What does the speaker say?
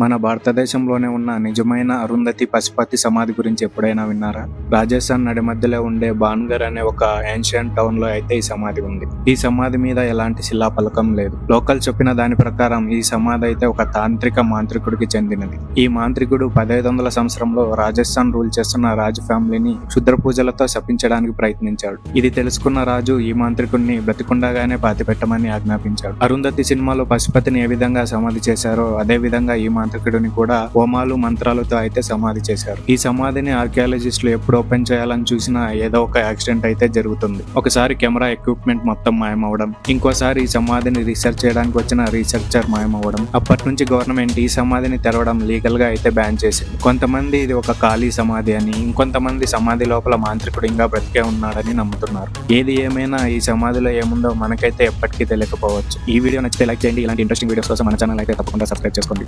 మన భారతదేశంలోనే ఉన్న నిజమైన అరుంధతి పశుపతి సమాధి గురించి ఎప్పుడైనా విన్నారా? రాజస్థాన్ నడి మధ్యలో ఉండే బాన్గర్ అనే ఒక ఏన్షియంట్ టౌన్లో అయితే ఈ సమాధి ఉంది. ఈ సమాధి మీద ఎలాంటి శిలా పలకం లేదు. లోకల్ చెప్పిన దాని ప్రకారం ఈ సమాధి అయితే ఒక తాంత్రిక మాంత్రికుడికి చెందినది. ఈ మాంత్రికుడు పదహైదు వందల సంవత్సరంలో రాజస్థాన్ రూల్ చేస్తున్న రాజు ఫ్యామిలీని క్షుద్ర పూజలతో శపించడానికి ప్రయత్నించాడు. ఇది తెలుసుకున్న రాజు ఈ మాంత్రికుడిని బ్రతికుండగానే పాతిపెట్టమని ఆజ్ఞాపించాడు. అరుంధతి సినిమాలో పశుపతిని ఏ విధంగా సమాధి చేశారో అదే విధంగా ఈ మాంత్రికుడిని కూడా హోమాలు మంత్రాలతో అయితే సమాధి చేశారు. ఈ సమాధిని ఆర్కియాలజిస్టులు ఎప్పుడు ఓపెన్ చేయాలని చూసినా ఏదో ఒక యాక్సిడెంట్ అయితే జరుగుతుంది. ఒకసారి కెమెరా ఎక్విప్మెంట్ మొత్తం మాయమవడం ఇంకోసారి ఈ సమాధిని రీసెర్చ్ చేయడానికి వచ్చిన రీసెర్చర్ మాయమవడం. అప్పటి నుంచి గవర్నమెంట్ ఈ సమాధిని తెరవడం లీగల్గా అయితే బ్యాన్ చేసింది. కొంతమంది ఇది ఒక ఖాళీ సమాధి అని ఇంకొంతమంది సమాధి లోపల మాంత్రికుడు ఇంకా బ్రతికే ఉన్నాడని నమ్ముతున్నారు. ఏది ఏమైనా ఈ సమాధిలో ఏముందో మనకైతే ఎప్పటికీ తెలియకపోవచ్చు. ఈ వీడియో నచ్చితే లైక్ చేయండి. ఇలాంటి ఇంట్రెస్టింగ్ వీడియోస్ కోసం మన ఛానల్ అయితే తప్పకుండా సబ్స్క్రైబ్ చేసుకోండి.